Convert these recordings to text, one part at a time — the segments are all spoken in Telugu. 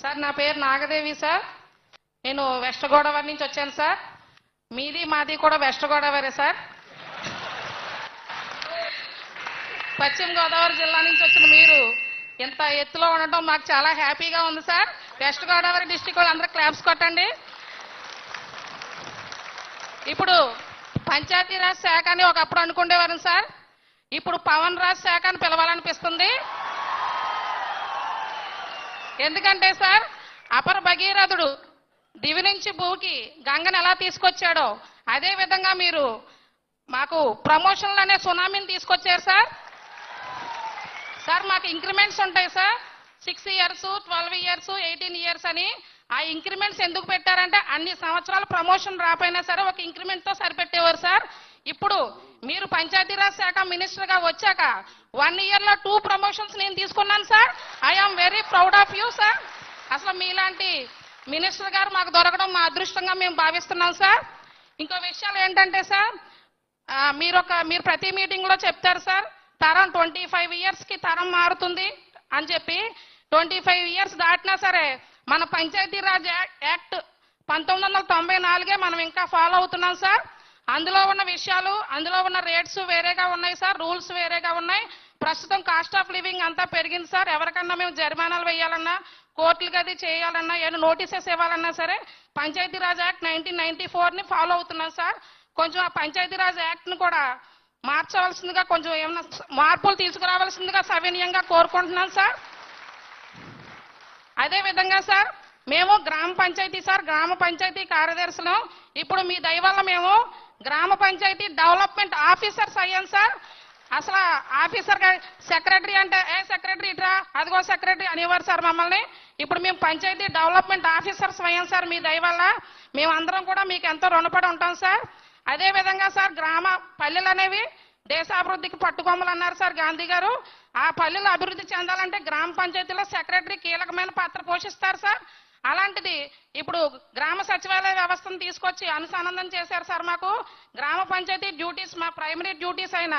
సార్ నా పేరు నాగదేవి సార్. నేను వెస్ట్ గోదావరి నుంచి వచ్చాను సార్. మీది మాది కూడా వెస్ట్ గోదావరి సార్. పశ్చిమ గోదావరి జిల్లా నుంచి వచ్చిన మీరు ఇంత ఎత్తులో ఉండటం మాకు చాలా హ్యాపీగా ఉంది సార్. వెస్ట్ గోదావరి డిస్టిక్ వాళ్ళు అందరూ క్లాప్స్ కొట్టండి. ఇప్పుడు పంచాయతీరాజ్ శాఖ అని ఒకప్పుడు అనుకునేవారు సార్. ఇప్పుడు పవన్ రాజ్ శాఖ అని పిలవాలనిపిస్తుంది. ఎందుకంటే సార్ అపర భగీరథుడు దివి నుంచి భూకి గంగను ఎలా తీసుకొచ్చాడో అదే విధంగా మీరు మాకు ప్రమోషన్లు అనే సునామీని తీసుకొచ్చారు సార్. సార్ మాకు ఇంక్రిమెంట్స్ ఉంటాయి sir. Six years twelve years eighteen years అని ఆ ఇంక్రిమెంట్స్ ఎందుకు పెట్టారంటే అన్ని సంవత్సరాలు ప్రమోషన్ రాపోయినా సరే ఒక ఇంక్రిమెంట్తో సరిపెట్టేవారు సార్. ఇప్పుడు మీరు పంచాయతీరాజ్ శాఖ మినిస్టర్గా వచ్చాక వన్ ఇయర్లో టూ ప్రమోషన్స్ నేను తీసుకున్నాను sir I am very proud of you sir అసలు మీలాంటి మినిస్టర్ గారు మాకు దొరకడం మా అదృష్టంగా మేము భావిస్తున్నాం సార్ ఇంకో విషయాలు ఏంటంటే సార్ మీరు ఒక మీరు ప్రతి మీటింగ్లో చెప్తారు సార్ తరం ట్వంటీ ఫైవ్ ఇయర్స్కి తరం మారుతుంది అని చెప్పి ట్వంటీ ఫైవ్ ఇయర్స్ దాటినా సరే మన పంచాయతీరాజ్ యాక్ట్ పంతొమ్మిది వందల తొంభై నాలుగే మనం ఇంకా ఫాలో అవుతున్నాం సార్ అందులో ఉన్న విషయాలు అందులో ఉన్న రేట్స్ వేరేగా ఉన్నాయి సార్ రూల్స్ వేరేగా ఉన్నాయి. ప్రస్తుతం కాస్ట్ ఆఫ్ లివింగ్ అంతా పెరిగింది సార్. ఎవరికన్నా మేము జరిమానాలు వేయాలన్నా కోర్టులకు అది చేయాలన్నా ఏమైనా నోటీసెస్ ఇవ్వాలన్నా సరే పంచాయతీరాజ్ యాక్ట్ నైన్టీన్ నైన్టీ ఫోర్ని ఫాలో అవుతున్నాం సార్. కొంచెం ఆ పంచాయతీరాజ్ యాక్ట్ని కూడా మార్చవలసిందిగా కొంచెం ఏమైనా మార్పులు తీసుకురావాల్సిందిగా సవినీయంగా కోరుకుంటున్నాం సార్. అదే విధంగా సార్ మేము గ్రామ పంచాయతీ సార్ గ్రామ పంచాయతీ కార్యదర్శులం. ఇప్పుడు మీ దయ వల్ల మేము గ్రామ పంచాయతీ డెవలప్మెంట్ ఆఫీసర్స్ అయ్యాం సార్. అసలు ఆఫీసర్ సెక్రటరీ అంటే ఏ సెక్రటరీ ఇట్రా? అదిగో సెక్రటరీ అనేవారు సార్ మమ్మల్ని. ఇప్పుడు మేము పంచాయతీ డెవలప్మెంట్ ఆఫీసర్స్ స్వయం సార్ మీ దయ వల్ల. మేమందరం కూడా మీకు ఎంతో రుణపడి ఉంటాం సార్. అదే విధంగా సార్ గ్రామ పల్లెలు అనేవి దేశాభివృద్ధికి పట్టుకొమ్మలు అన్నారు సార్ గాంధీ గారు. ఆ పల్లెలు అభివృద్ధి చెందాలంటే గ్రామ పంచాయతీలో సెక్రటరీ కీలకమైన పాత్ర పోషిస్తారు సార్. అలాంటిది ఇప్పుడు గ్రామ సచివాలయ వ్యవస్థను తీసుకొచ్చి అనుసంధానం చేశారు సార్ మాకు. గ్రామ పంచాయతీ డ్యూటీస్ మా ప్రైమరీ డ్యూటీస్ అయిన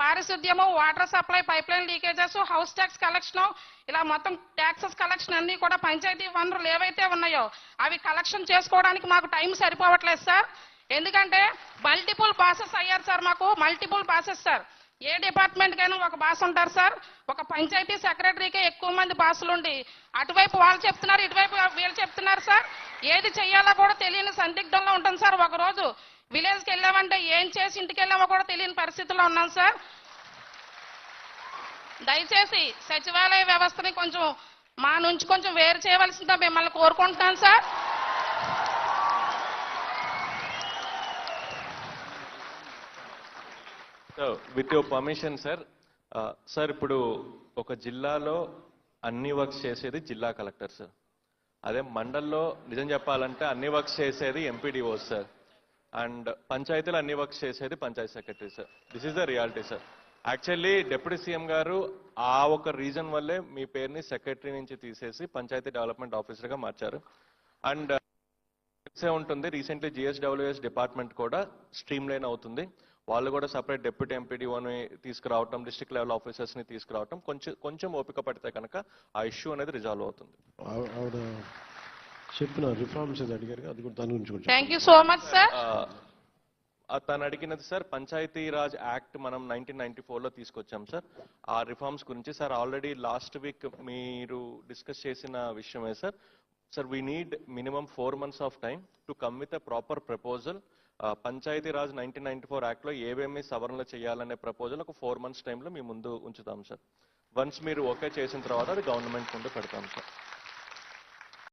పారిశుద్ధ్యము water supply pipeline leakages house tax collection ఇలా మొత్తం ట్యాక్సెస్ కలెక్షన్ అన్ని కూడా పంచాయతీ వనరులు ఏవైతే ఉన్నాయో అవి కలెక్షన్ చేసుకోవడానికి మాకు టైం సరిపోవట్లేదు సార్ ఎందుకంటే మల్టిపుల్ బాసెస్ అయ్యారు సార్ మాకు మల్టిపుల్ బాసెస్ సార్ ఏ డిపార్ట్మెంట్ కైనా ఒక బాస్ ఉంటారు సార్ ఒక పంచాయతీ సెక్రటరీకే ఎక్కువ మంది బాసులు ఉండి అటువైపు వాళ్ళు చెప్తున్నారు ఇటువైపు వీళ్ళు చెప్తున్నారు సార్ ఏది చెయ్యాలో కూడా తెలియని సందిగ్ధంలో ఉంటుంది సార్ ఒకరోజు విలేజ్కి వెళ్ళామంటే ఏం చేసి ఇంటికి వెళ్ళామో కూడా తెలియని పరిస్థితిలో ఉన్నాం సార్. దయచేసి సచివాలయ వ్యవస్థని కొంచెం మా నుంచి కొంచెం వేరు చేయవలసిందా మిమ్మల్ని కోరుకుంటున్నాను sir. With your permission sir sir ఇప్పుడు ఒక జిల్లాలో అన్ని వర్క్స్ చేసేది జిల్లా కలెక్టర్ సార్ అదే మండల్లో నిజం చెప్పాలంటే అన్ని వర్క్స్ చేసేది ఎంపీడీఓ సార్ అండ్ పంచాయతీలో అన్ని వర్క్స్ చేసేది panchayat secretary sir this is the reality sir actually deputy CM గారు ఆ ఒక రీజన్ వల్లే మీ పేరుని సెక్రటరీ నుంచి తీసేసి పంచాయతీ డెవలప్మెంట్ ఆఫీసర్గా మార్చారు. అండ్ తెలిసే ఉంటుంది రీసెంట్లీ జిఎస్డబ్ల్యూఎస్ డిపార్ట్మెంట్ కూడా స్ట్రీమ్ లైన్ అవుతుంది. వాళ్ళు కూడా సపరేట్ డెప్యూటీ ఎంపీడీఓని తీసుకురావటం డిస్ట్రిక్ట్ లెవెల్ ఆఫీసర్స్ని తీసుకురావటం కొంచెం కొంచెం ఓపిక పడితే కనుక ఆ ఇష్యూ అనేది రిజాల్వ్ అవుతుంది. చెప్పిన రిఫార్మ్స్ అది అడిగారు కదా, అది కూడా దాని గురించి thank you so much sir ఆ, ఆ, తను అడిగినది సార్ పంచాయతీ రాజ్ యాక్ట్ మనం నైన్టీన్ నైన్టీ లో తీసుకొచ్చాం సార్ ఆ రిఫార్మ్స్ గురించి సార్ ఆల్రెడీ లాస్ట్ వీక్ మీరు డిస్కస్ చేసిన విషయమే sir sir we need minimum four months of time to come with a proper proposal Panchayati Raj nineteen ninety four యాక్ట్లో ఏవేమి సవరణలు చేయాలనే ప్రపోజల్ ఒక ఫోర్ మంత్స్ టైంలో మీ ముందు ఉంచుతాం సార్ వన్స్ మీరు ఓకే చేసిన తర్వాత అది గవర్నమెంట్ ముందు పెడతాం సార్